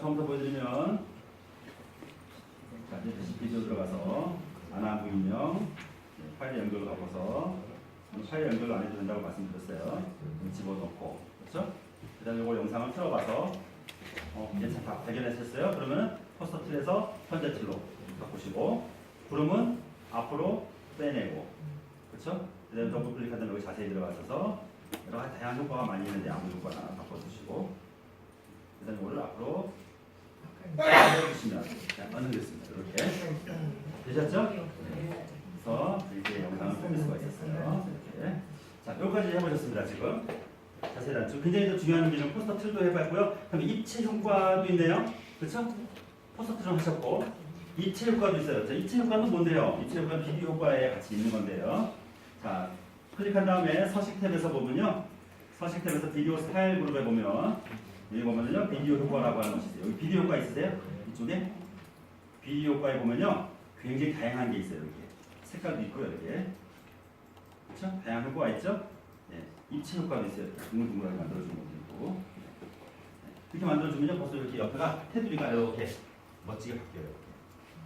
처음부터 보여드리면 자 이제 다시 비디오 들어가서 안하부 인형 네, 파일 연결을 이 파일 연결을 안 해도 된다고 말씀드렸어요. 집어넣고 그렇죠? 그다음에 이거 영상을 틀어봐서 어, 괜찮다 발견하셨어요? 그러면 포스터 틀에서 현재 틀로 바꾸시고 구름은 앞으로 빼내고 그렇죠? 그다음에 더블 클릭하면 여기 자세히 들어가셔서 여러 가지 다양한 효과가 많이 있는데 아무 효과나 바꿔주시고 그다음에 이거를 앞으로 빼주시면 자, 완성됐습니다. 이렇게 되셨죠? 그래서 이렇게 영상을 꾸밀 수가 있었어요. 이렇게. 자, 여기까지 해보셨습니다. 지금 자세히 단축. 굉장히 더 중요한 기능 포스터 틀도 해봤고요. 그다음에 입체 효과도 있네요. 그렇죠? 포스터 틀 하셨고 입체 효과도 있어요. 자, 입체 효과는 뭔데요? 입체 효과는 비디오 효과에 같이 있는 건데요. 자, 클릭한 다음에 서식 탭에서 보면요. 서식 탭에서 비디오 스타일 그룹에 보면 여기 보면요. 비디오 효과라고 하는 것이 있어요. 여기 비디오 효과 있으세요? 이쪽에 비디오 효과에 보면요. 굉장히 다양한 게 있어요. 이렇게 색깔도 있고요. 이렇게 그렇죠? 다양한 효과가 있죠? 네. 입체 효과도 있어요. 둥글둥글하게 만들어주는 것도 있고 네. 이렇게 만들어주면요. 벌써 이렇게 옆에가 테두리가 이렇게 멋지게 바뀌어요.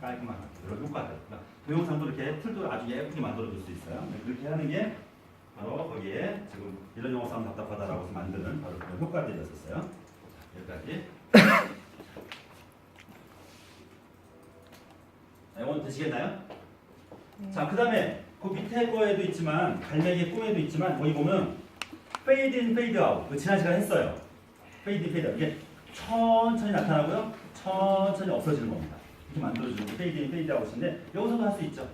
깔끔하게 이런 효과들. 그러니까 동영상도 이렇게 틀도 아주 예쁘게 만들어줄 수 있어요. 네, 그렇게 하는 게 바로 거기에 지금 이런 싸움 답답하다라고 해서 만드는 바로 그런 효과들이었었어요. 여기까지. 자, 이건 되시겠나요? 자, 그 다음에 그 밑에 거에도 있지만 갈매기 꿈에도 있지만 거기 보면 페이드 인 페이드 아웃 그 지난 시간에 했어요. 페이드 인 페이드 아웃 이게 천천히 나타나고요. 천천히 없어지는 겁니다. 이렇게 만들어주는 게 페이드 인 페이드 아웃인데 여기서도 할 수 있죠.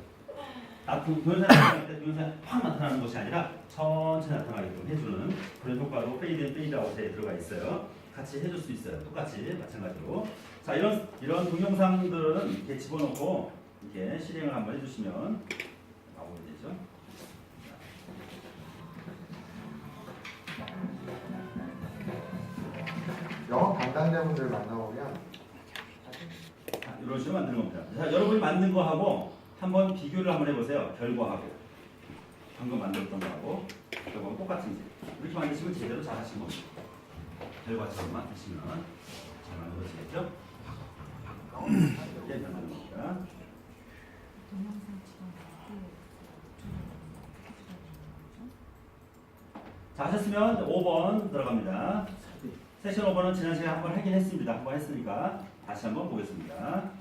아, 그 동영상 나타날 때 동영상이 확 나타나는 것이 아니라 천천히 나타나게끔 해주는 그런 효과도 페이드 인 페이드 아웃에 들어가 있어요. 같이 해줄 수 있어요. 똑같이 마찬가지로. 자 이런 이런 동영상들은 이렇게 집어넣고 이렇게 실행을 한번 해주시면 나오게 되죠. 영어 담당자분들 만나보면 자, 이런 식으로 만드는 겁니다. 자, 여러분이 만든 거 하고 한번 비교를 한번 해보세요. 결과하고 방금 만들었던 거하고 결과는 똑같은지 이렇게 만드시면 제대로 잘 하신 겁니다. 결과처럼만 하시면 잘 만들어지겠죠? 만드는 겁니다. 자 하셨으면 5번 들어갑니다. 세션 5번은 지난 시간에 한번 하긴 했습니다. 한번 했으니까 다시 한번 보겠습니다.